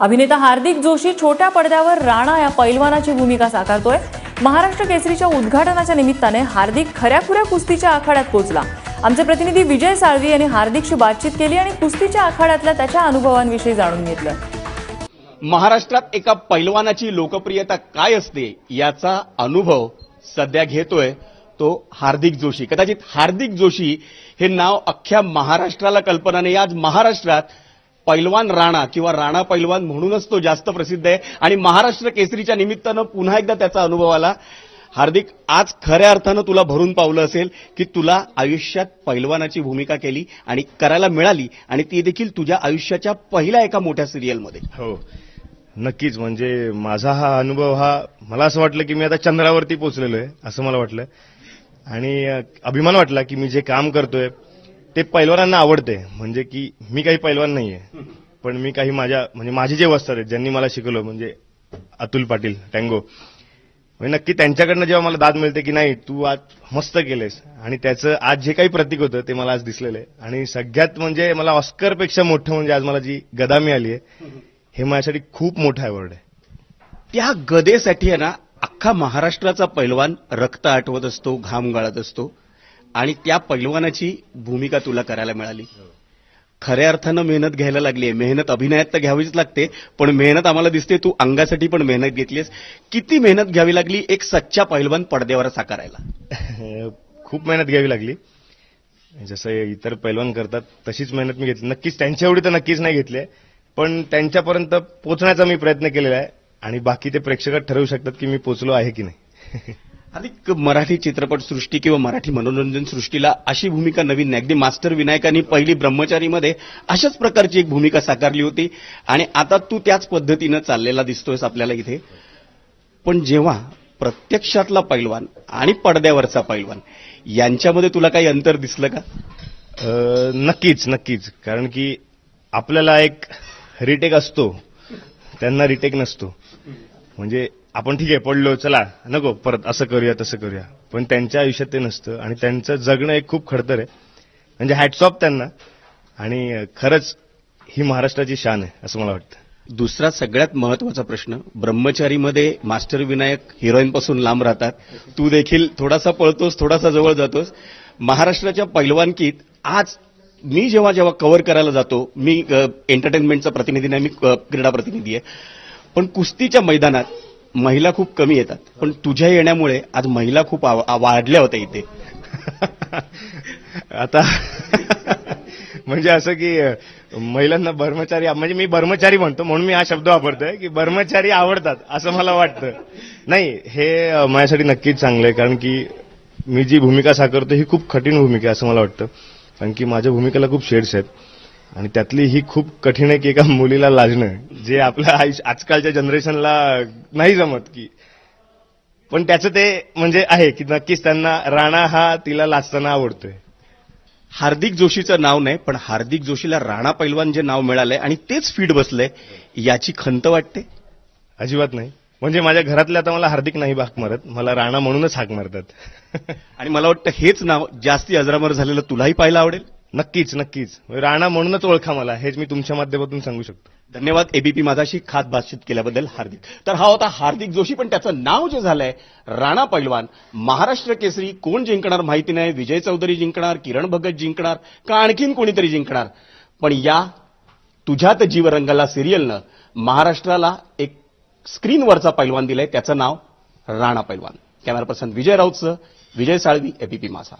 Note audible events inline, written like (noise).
अभिनेता हार्दिक जोशी छोट्या पडद्यावर राणा या पैलवानाची भूमिका साकारतोय. महाराष्ट्र केसरीच्या उद्घाटनाच्या निमित्ताने हार्दिक खऱ्याखुऱ्या कुस्तीच्या आखाड्यात पोहोचला. आमचे प्रतिनिधी विजय साळवी यांनी हार्दिकशी बातचीत केली आणि कुस्तीच्या आखाड्यातल्या त्याच्या अनुभवांविषयी जाणून घेतलं. महाराष्ट्रात एका पैलवानाची लोकप्रियता काय असते याचा अनुभव सध्या घेतोय तो हार्दिक जोशी. कदाचित हार्दिक जोशी हे नाव अख्ख्या महाराष्ट्राला कल्पना नाही आज महाराष्ट्रात पैलवान राणा किंवा राणा पैलवान म्हणूनच तो जास्त प्रसिद्ध आहे. आणि महाराष्ट्र केसरीच्या निमित्तानं पुन्हा एकदा त्याचा अनुभव आला. हार्दिक आज खऱ्या अर्थानं तुला भरून पावलं असेल की तुला आयुष्यात पैलवानाची भूमिका केली आणि करायला मिळाली आणि ती देखील तुझ्या आयुष्याच्या पहिल्या एका मोठ्या सिरियलमध्ये. हो. नक्कीच. म्हणजे माझा हा अनुभव हा मला असं वाटलं की मी आता चंद्रावरती पोहोचलेलो आहे असं मला वाटलं. आणि अभिमान वाटला की मी जे काम करतोय ते पैलवानांना आवडते. म्हणजे की मी काही पैलवान नाहीये. पण मी काही माझ्या म्हणजे माझे जे वस्तर आहेत ज्यांनी मला शिकवलं म्हणजे अतुल पाटील टँगो. म्हणजे नक्की त्यांच्याकडनं जेव्हा मला दाद मिळते की नाही तू आज मस्त केलेस. आणि त्याचं आज जे काही प्रतीक होतं ते मला आज दिसलेलं आहे. आणि सगळ्यात म्हणजे मला ऑस्करपेक्षा मोठं म्हणजे आज मला जी गदा मिळाली आहे हे माझ्यासाठी खूप मोठं अवॉर्ड आहे. त्या गदेसाठी आहे ना अख्खा महाराष्ट्राचा पैलवान रक्त आठवत असतो घाम गाळत असतो. आणि त्या पैलवानाची भूमिका तुला करायला मिळाली. खऱ्या अर्थानं मेहनत घ्यायला लागली आहे मेहनत अभिनयात तर घ्यावीच लागते पण मेहनत आम्हाला दिसते. तू अंगासाठी पण मेहनत घेतलीस किती मेहनत घ्यावी लागली एक सच्चा पैलवान पडद्यावर साकारायला? (laughs) खूप मेहनत घ्यावी लागली. जसं इतर पैलवान करतात तशीच मेहनत मी घेतली. नक्कीच त्यांच्या एवढी तर नक्कीच नाही घेतली आहे. पण त्यांच्यापर्यंत पोहोचण्याचा मी प्रयत्न केलेला आहे. आणि बाकी ते प्रेक्षक ठरवू शकतात की मी पोचलो आहे की नाही. (laughs) अधिक मराठी चित्रपट सृष्टी किंवा मराठी मनोरंजन सृष्टीला अशी भूमिका नवीन नाही. अगदी मास्टर विनायकांनी पहिली ब्रह्मचारीमध्ये अशाच प्रकारची एक भूमिका साकारली होती. आणि आता तू त्याच पद्धतीनं चाललेला दिसतोयस आपल्याला इथे. पण जेव्हा प्रत्यक्षातला पैलवान आणि पडद्यावरचा पैलवान यांच्यामध्ये तुला काही अंतर दिसलं का? नक्कीच नक्कीच. कारण की आपल्याला एक रिटेक असतो. त्यांना रिटेक नसतो. म्हणजे आपण ठीक आहे पडलो चला नको परत असं करूया तसं करूया. पण त्यांच्या आयुष्यात ते नसतं आणि त्यांचं जगणं एक खूप खडतर आहे. म्हणजे हॅटसॉप त्यांना. आणि खरंच ही महाराष्ट्राची शान आहे असं मला वाटतं. दुसरा सगळ्यात महत्त्वाचा प्रश्न ब्रह्मचारीमध्ये मास्टर विनायक हिरोईनपासून लांब राहतात. तू देखील थोडासा पळतोस थोडासा जवळ जातोस. महाराष्ट्राच्या पैलवानकीत आज मी जेव्हा जेव्हा कव्हर करायला जातो मी एंटरटेनमेंटचा प्रतिनिधी नाही मी क्रीडा प्रतिनिधी आहे. पण कुस्तीच्या मैदानात महिला खूप कमी येतात. पण तुझ्या येण्यामुळे आज महिला खूप आव- वाढल्या होत्या इथे. (laughs) आता (laughs) म्हणजे असं की महिलांना ब्रह्मचारी म्हणजे मी ब्रह्मचारी म्हणतो म्हणून मी हा शब्द वापरतोय की ब्रह्मचारी आवडतात असं मला वाटतं. नाही हे माझ्यासाठी नक्कीच चांगलं आहे कारण की मी जी भूमिका साकारतो ही खूप कठीण भूमिका आहे असं मला वाटतं. कारण की माझ्या भूमिकेला खूप शेड्स आहेत. आणि त्यातली ही खूप कठीण आहे की एका मुलीला लाजणं जे आपल्या आयुष्य आजकालच्या जनरेशनला नाही जमत की. पण त्याचं ते म्हणजे आहे की नक्कीच त्यांना राणा हा तिला लाजताना आवडतोय. हार्दिक जोशीचं नाव नाही पण हार्दिक जोशीला राणा पैलवान जे नाव मिळालंय आणि तेच फीड बसलंय याची खंत वाटते? अजिबात नाही. म्हणजे माझ्या घरातले आता मला हार्दिक नाही हाक मारत मला राणा म्हणूनच हाक मारतात. आणि मला वाटतं हेच नाव जास्ती अजरामर झालेलं तुलाही पाहायला आवडेल? नक्कीच नक्कीच. म्हणजे राणा म्हणूनच ओळखा मला. हेच मी तुमच्या माध्यमातून सांगू शकतो. धन्यवाद एबीपी माझाशी खास बातचीत केल्याबद्दल हार्दिक. तर हा होता हार्दिक जोशी पण त्याचं नाव जे झालंय राणा पैलवान. महाराष्ट्र केसरी कोण जिंकणार माहिती नाही. विजय चौधरी जिंकणार किरण भगत जिंकणार का आणखीन कोणीतरी जिंकणार? पण या तुझ्यात जीव रंगाला सिरियलनं महाराष्ट्राला एक स्क्रीनवरचा पैलवान दिलाय. त्याचं नाव राणा पैलवान. कॅमेरा पर्सन विजय राऊतचं. विजय साळवी एबीपी माझा.